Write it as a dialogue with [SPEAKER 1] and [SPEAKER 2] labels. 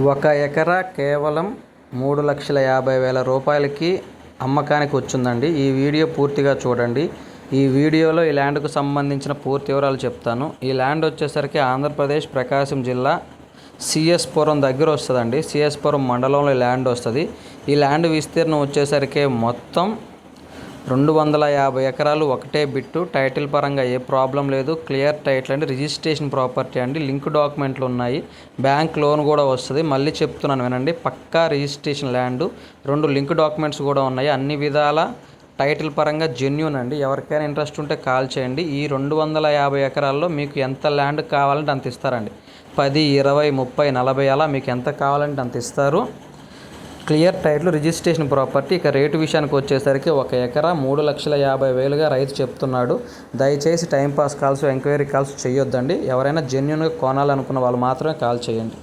[SPEAKER 1] ఒక ఎకరా కేవలం మూడు లక్షల యాభై వేల రూపాయలకి అమ్మకానికి వచ్చిందండి. ఈ వీడియో పూర్తిగా చూడండి. ఈ వీడియోలో ఈ ల్యాండ్కు సంబంధించిన పూర్తి వివరాలు చెప్తాను. ఈ ల్యాండ్ వచ్చేసరికి ఆంధ్రప్రదేశ్ ప్రకాశం జిల్లా సిఎస్పురం దగ్గర వస్తుందండి. సిఎస్పురం మండలంలో ల్యాండ్ వస్తుంది. ఈ ల్యాండ్ విస్తీర్ణం వచ్చేసరికి మొత్తం రెండు వందల యాభై ఎకరాలు ఒకటే బిట్టు. టైటిల్ పరంగా ఏ ప్రాబ్లం లేదు. క్లియర్ టైటిల్ అండి. రిజిస్ట్రేషన్ ప్రాపర్టీ అండి. లింక్ డాక్యుమెంట్లు ఉన్నాయి. బ్యాంక్ లోన్ కూడా వస్తుంది. మళ్ళీ చెప్తున్నాను వినండి. పక్కా రిజిస్ట్రేషన్ ల్యాండ్. రెండు లింక్ డాక్యుమెంట్స్ కూడా ఉన్నాయి. అన్ని విధాల టైటిల్ పరంగా జెన్యున్ అండి. ఎవరికైనా ఇంట్రెస్ట్ ఉంటే కాల్ చేయండి. ఈ రెండు వందల యాభై ఎకరాల్లో మీకు ఎంత ల్యాండ్ కావాలంటే అంత ఇస్తారండి. పది ఇరవై ముప్పై నలభై అలా మీకు ఎంత కావాలంటే అంత ఇస్తారు. Clear title registration property. ఇక రేటు విషయానికి వచ్చేసరికి ఒక ఎకరా మూడు లక్షల యాభై వేలుగా రైతు చెప్తున్నాడు. దయచేసి టైంపాస్ కాల్స్ ఎంక్వైరీ కాల్స్ చేయొద్దండి. ఎవరైనా జెన్యున్గా కొనాలనుకున్న వాళ్ళు మాత్రమే కాల్ చేయండి.